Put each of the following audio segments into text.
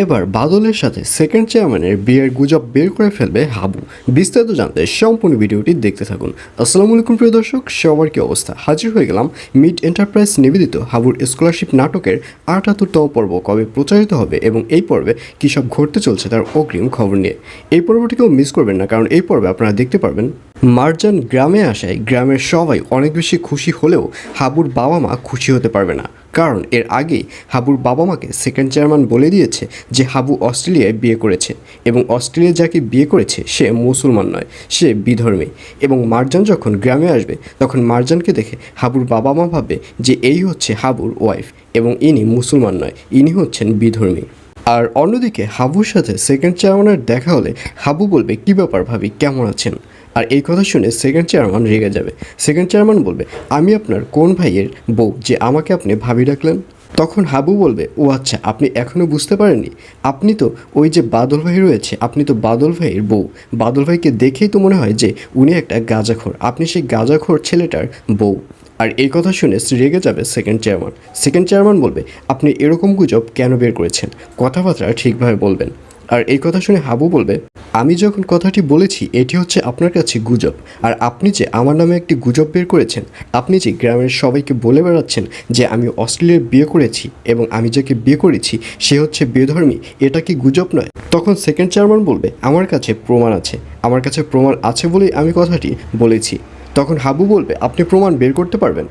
এবার বাদলের সাথে সেকেন্ড চেয়ারম্যানের বিয়ের গুজব বের করে ফেলবে হাবু। বিস্তারিত জানতে সম্পূর্ণ ভিডিওটি দেখতে থাকুন। আসসালামু আলাইকুম প্রিয় দর্শক সবার কি অবস্থা? হাজির হয়ে গেলাম মিড এন্টারপ্রাইজ নিবেদিত হাবুর স্কলারশিপ নাটকের আটাত্তরতম পর্ব। কবে প্রচারিত হবে এবং এই পর্বে কী সব ঘটতে চলছে তার অগ্রিম খবর নিয়ে। এই পর্বটিকেও মিস করবেন না কারণ এই পর্বে আপনারা দেখতে পারবেন মার্জান গ্রামে আসায় গ্রামের সবাই অনেক বেশি খুশি হলেও হাবুর বাবা মা খুশি হতে পারবে না। কারণ এর আগেই হাবুর বাবা মাকে সেকেন্ড চেয়ারম্যান বলে দিয়েছে যে হাবু অস্ট্রেলিয়ায় বিয়ে করেছে এবং অস্ট্রেলিয়া যাকে বিয়ে করেছে সে মুসলমান নয়, সে বিধর্মী। এবং মার্জান যখন গ্রামে আসবে, তখন মার্জানকে দেখে হাবুর বাবা মা ভাববে যে এই হচ্ছে হাবুর ওয়াইফ এবং ইনি মুসলমান নয়, ইনি হচ্ছেন বিধর্মী। আর অন্যদিকে হাবুর সাথে সেকেন্ড চেয়ারম্যানের দেখা হলে হাবু বলবে, কী ব্যাপার ভাবি, কেমন আছেন? আর এই কথা শুনে সেকেন্ড চেয়ারম্যান রেগে যাবে। সেকেন্ড চেয়ারম্যান বলবে, আমি আপনার কোন ভাইয়ের বউ যে আমাকে আপনি ভাবি ডাকলেন? তখন হাবু বলবে, ও আচ্ছা আপনি এখনও বুঝতে পারেননি? আপনি তো ওই যে বাদল ভাই রয়েছে, আপনি তো বাদল ভাইয়ের বউ। বাদল ভাইকে দেখেই তো মনে হয় যে উনি একটা গাঁজাখোর। আপনি সেই গাঁজাখোর ছেলেটার বউ। আর এই কথা শুনে রেগে যাবে সেকেন্ড চেয়ারম্যান সেকেন্ড চেয়ারম্যান বলবে, আপনি এরকম গুজব কেন বের করেছেন? কথাবার্তা ঠিকভাবে বলবেন। আর এই কথা শুনে হাবু বলবে আমি যখন কথাটি বলেছি, এটি হচ্ছে আপনার কাছে গুজব। আর আপনি যে আমার নামে একটি গুজব বের করেছেন, আপনি যে গ্রামের সবাইকে বলে বেড়াচ্ছেন যে আমি অস্ট্রেলিয়ার বিয়ে করেছি এবং আমি যাকে বিয়ে করেছি, সে হচ্ছে বেধর্মী, এটা কি গুজব নয়? তখন সেকেন্ড চেয়ারম্যান বলবে, আমার কাছে প্রমাণ আছে। আমার কাছে প্রমাণ আছে বলেই আমি কথাটি বলেছি। তখন হাবু বলবে, আপনি প্রমাণ বের করতে পারবেন?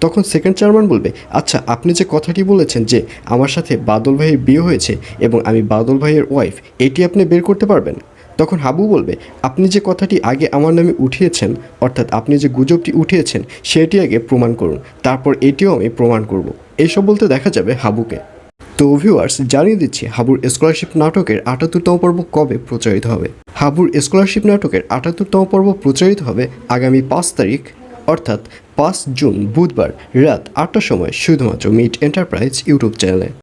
তখন সেকেন্ড চেয়ারম্যান বলবে আচ্ছা আপনি যে কথাটি বলেছেন যে আমার সাথে বাদল ভাইয়ের বিয়ে হয়েছে এবং আমি বাদল ভাইয়ের ওয়াইফ এটি আপনি বের করতে পারবেন? তখন হাবু বলবে, আপনি যে কথাটি আগে আমার নামে উঠিয়েছেন, অর্থাৎ আপনি যে গুজবটি উঠিয়েছেন, সেটি আগে প্রমাণ করুন। তারপর এটিও আমি প্রমাণ করব। এইসব বলতে দেখা যাবে হাবুকে। তো ভিউয়ার্স জানিয়ে দিচ্ছি, হাবুর স্কলারশিপ নাটকের আটাত্তরতম পর্ব কবে প্রচারিত হবে? হাবুর স্কলারশিপ নাটকের আটাত্তরতম পর্ব প্রচারিত হবে আগামী পাঁচ তারিখ, অর্থাৎ পাঁচ জুন বুধবার রাত আটটার সময় শুধুমাত্র মিট এন্টারপ্রাইজ ইউটিউব চ্যানেলে।